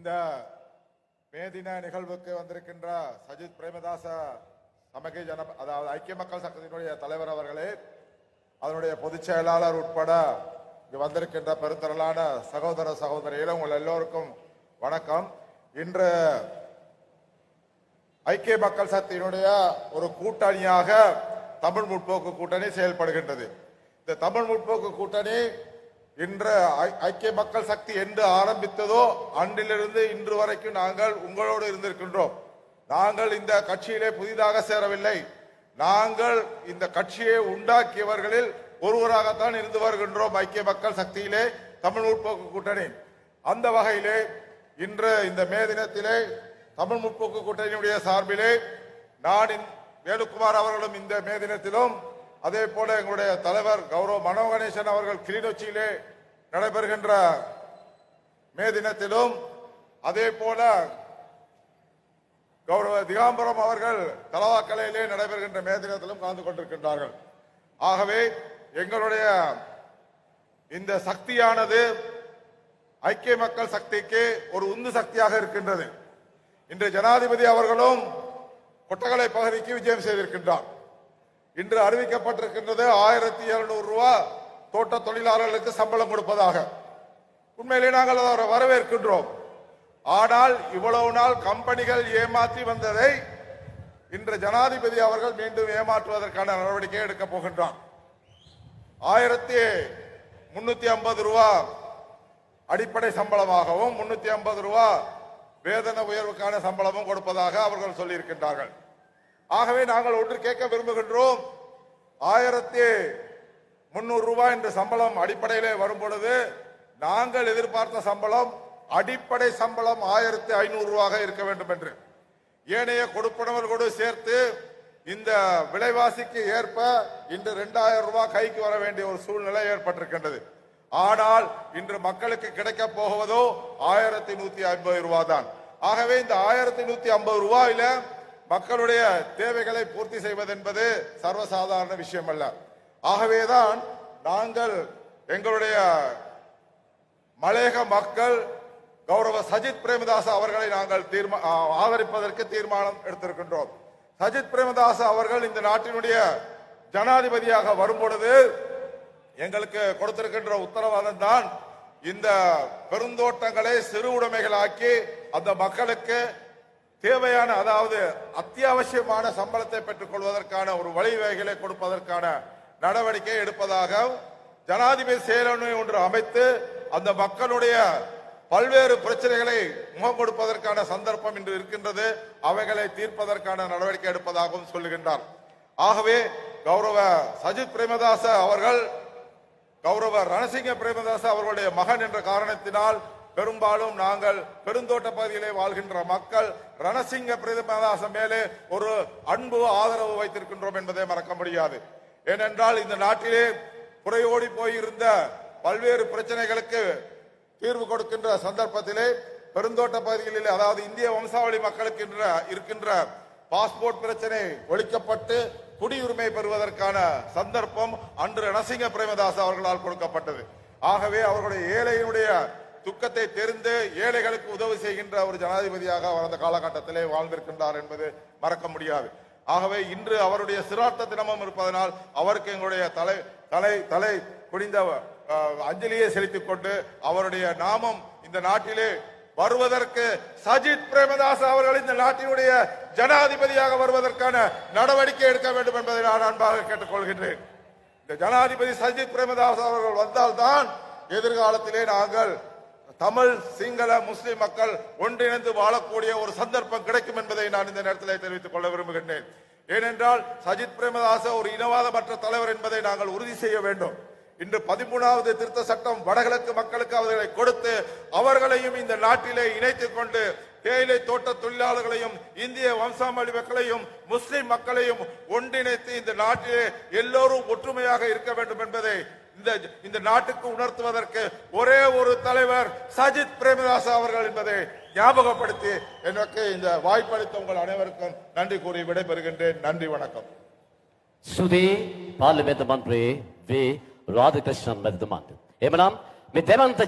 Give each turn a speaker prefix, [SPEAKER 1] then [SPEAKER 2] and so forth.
[SPEAKER 1] இந்த மே தின நிகழ்வுக்கு வந்திருக்கின்ற சஜித் பிரேமதாச சமகை ஜன அதாவது ஐக்கிய மக்கள் சங்கத்தினுடைய தலைவர் அவர்களே அதனுடைய பொதுச் செயலாளர் உட்பட இங்கு வந்திருக்கின்ற பெருந்திரளான சகோதர சகோதரிகளே உங்கள் எல்லோருக்கும் வணக்கம். இன்று ஐக்கிய மக்கள் சக்தியினுடைய ஒரு கூட்டணியாக தமிழ் முற்போக்கு கூட்டணி செயல்படுகின்றது. இந்த தமிழ் முற்போக்கு கூட்டணி இன்று ஐ- ஐக்கிய மக்கள் சக்தி என்று ஆரம்பித்ததோ அன்றிலிருந்து இன்று வரைக்கும் நாங்கள் உங்களோடு இருந்திருக்கின்றோம். நாங்கள் இந்த கட்சியிலே புதிதாக சேரவில்லை. நாங்கள் இந்த கட்சியை உண்டாக்கியவர்களில் ஒருவராகத்தான் இருந்து வருகின்றோம் ஐக்கிய மக்கள் சக்தியிலே தமிழ் முற்போக்கு கூட்டணி. அந்த வகையிலே இன்று இந்த மே தினத்திலே தமிழ் முற்போக்கு கூட்டணியுடைய சார்பிலே நான் வேணுகுமார் வேலுக்குமார் அவர்களும் இந்த மே தினத்திலும் அதே போல எங்களுடைய தலைவர் கௌரவ மனோ கணேசன் அவர்கள் கிளிநொச்சியிலே நடைபெறுகின்ற மே தினத்திலும் அதே போல கௌரவ திகாம்பரம் அவர்கள் தலவாக்கலையிலே நடைபெறுகின்ற மே தினத்திலும் கலந்து கொண்டிருக்கின்றார்கள். ஆகவே எங்களுடைய இந்த சக்தியானது ஐக்கிய மக்கள் சக்திக்கு ஒரு உந்து சக்தியாக இருக்கின்றது. இன்று ஜனாதிபதி அவர்களும் கொட்டகலை பகுதிக்கு விஜயம் செய்திருக்கின்றார். இன்று அறிவிக்கப்பட்டிருக்கின்றது ஆயிரத்தி எழுநூறு ரூபா தோட்ட தொழிலாளர்களுக்கு சம்பளம் கொடுப்பதாக. உண்மையிலே நாங்கள் அதை வரவேற்கின்றோம். ஆனால் இவ்வளவு நாள் கம்பெனிகள் ஏமாற்றி வந்ததை இன்று ஜனாதிபதி அவர்கள் மீண்டும் ஏமாற்றுவதற்கான நடவடிக்கை எடுக்கப் போகின்றார் ஆயிரத்தி முன்னூத்தி ஐம்பது ரூபா அடிப்படை சம்பளமாகவும் முன்னூத்தி ஐம்பது ரூபா வேதன உயர்வுக்கான சம்பளமும் கொடுப்பதாக அவர்கள் சொல்லியிருக்கின்றார்கள். ஆகவே நாங்கள் ஒன்று கேட்க விரும்புகின்றோம். ஆயிரத்தி முன்னூறு ரூபாய் என்ற சம்பளம் அடிப்படையிலே வரும் பொழுது நாங்கள் எதிர்பார்த்த சம்பளம் அடிப்படை சம்பளம் ஆயிரத்தி ஐநூறு ரூபாக இருக்க வேண்டும் என்று. ஏனைய கொடுப்பனவர்களோடு சேர்த்து இந்த விலைவாசிக்கு ஏற்ப இன்று இரண்டாயிரம் ரூபாய் கைக்கு வர வேண்டிய ஒரு சூழ்நிலை ஏற்பட்டிருக்கின்றது. ஆனால் இன்று மக்களுக்கு கிடைக்க போவதோ ஆயிரத்தி நூத்தி ஐம்பது ரூபாய் தான். ஆகவே இந்த ஆயிரத்தி நூத்தி ஐம்பது ரூபாயில மக்களுடைய தேவைகளை பூர்த்தி செய்வது என்பது சர்வசாதாரண விஷயம் அல்ல ஆகவேதான் நாங்கள் எங்களுடைய மலையக மக்கள் கௌரவ சஜித் பிரேமதாஸ் அவர்களை நாங்கள் தீர்மா- ஆதரிப்பதற்கு தீர்மானம் எடுத்திருக்கின்றோம். சஜித் பிரேமதாஸ் அவர்கள் இந்த நாட்டினுடைய ஜனாதிபதியாக வரும் பொழுது எங்களுக்கு கொடுத்திருக்கின்ற உத்தரவாதம் தான் இந்த பெருந்தோட்டங்களை சிறு உடைமைகளாக்கி அந்த மக்களுக்கு தேவையான அதாவது அத்தியாவசியமான சம்பளத்தை பெற்றுக் கொள்வதற்கான ஒரு வழிவகைகளை கொடுப்பதற்கான நடவடிக்கை எடுப்பதாக ஜனாதிபதி செயலணி ஒன்று அமைத்து அந்த மக்களுடைய பல்வேறு பிரச்சனைகளை முகம் கொடுப்பதற்கான சந்தர்ப்பம் இன்று இருக்கின்றது. அவைகளை தீர்ப்பதற்கான நடவடிக்கை எடுப்பதாகவும் சொல்லுகின்றார். ஆகவே கௌரவ சஜித் பிரேமதாச அவர்கள் கௌரவ ரணசிங்க பிரேமதாச அவர்களுடைய மகன் என்ற காரணத்தினால் பெரும்பாலும் நாங்கள் பெருந்தோட்ட பகுதியிலே வாழ்கின்ற மக்கள் ரணசிங்க பிரேமதாச மேலே ஒரு அன்பு ஆதரவு வைத்திருக்கின்றோம் என்பதை மறக்க முடியாது. ஏனென்றால் இந்த நாட்டிலே புறையோடி போயிருந்த பல்வேறு பிரச்சனைகளுக்கு தீர்வு கொடுக்கின்ற சந்தர்ப்பத்திலே பெருந்தோட்ட பகுதிகளில் அதாவது இந்திய வம்சாவளி மக்களுக்கு இருக்கின்ற பாஸ்போர்ட் பிரச்சனை ஒழிக்கப்பட்டு குடியுரிமை பெறுவதற்கான சந்தர்ப்பம் அன்று ரணசிங்க பிரேமதாஸ் அவர்களால் கொடுக்கப்பட்டது. ஆகவே அவர்களுடைய ஏழையினுடைய துக்கத்தை தெரிந்து ஏழைகளுக்கு உதவி செய்கின்ற ஒரு ஜனாதிபதியாக வளர்ந்த காலகட்டத்திலே வாழ்ந்திருக்கின்றார் என்பது மறக்க முடியாது. ஆகவே இன்று அவருடைய சிரார்த்த தினமும் இருப்பதனால் அவருக்கு எங்களுடைய தலை தலை தலை குனிந்த அஞ்சலியை செலுத்திக் கொண்டு அவருடைய நாமம் இந்த நாட்டிலே வருவதற்கு சஜித் பிரேமதாஸ் அவர்கள் இந்த நாட்டினுடைய ஜனாதிபதியாக வருவதற்கான நடவடிக்கை எடுக்க வேண்டும் என்பதை நான் அன்பாக கேட்டுக்கொள்கின்றேன். இந்த ஜனாதிபதி சஜித் பிரேமதாஸ் அவர்கள் வந்தால்தான் எதிர்காலத்திலே நாங்கள் தமிழ் சிங்கள முஸ்லிம் மக்கள் ஒன்றிணைந்து வாழக்கூடிய ஒரு சந்தர்ப்பம் கிடைக்கும் என்பதை நான் இந்த நேரத்தில் தெரிவித்துக் கொள்ள விரும்புகின்றேன். ஏனென்றால் சஜித் பிரேமதாச ஒரு இனவாதமற்ற தலைவர் என்பதை நாங்கள் உறுதி செய்ய வேண்டும். இன்று பதிமூணாவது திருத்த சட்டம் வடகிழக்கு மக்களுக்கு அவர்களை கொடுத்து அவர்களையும் இந்த நாட்டிலே இணைத்துக் கொண்டு தேயிலை தோட்ட தொழிலாளர்களையும் இந்திய வம்சாமளி மக்களையும் முஸ்லிம் மக்களையும் ஒன்றிணைத்து இந்த நாட்டிலே எல்லோரும் ஒற்றுமையாக இருக்க வேண்டும் என்பதை இந்த நாட்டுக்கு உணர்த்துவதற்கு ஒரே ஒரு தலைவர் சஜித் பிரேமதாஸ் அவர்கள் என்பதை ஞாபகப்படுத்தி எனக்கு இந்த வாய்ப்பளித்த உங்கள் அனைவருக்கும் நன்றி கூறி விடைபெறுகின்றேன். நன்றி வணக்கம்.
[SPEAKER 2] சுதி பார்லிமெண்ட் மன்றி வி ராதகிருஷ்ணன் மருதுமான் ஏமனாம் మీ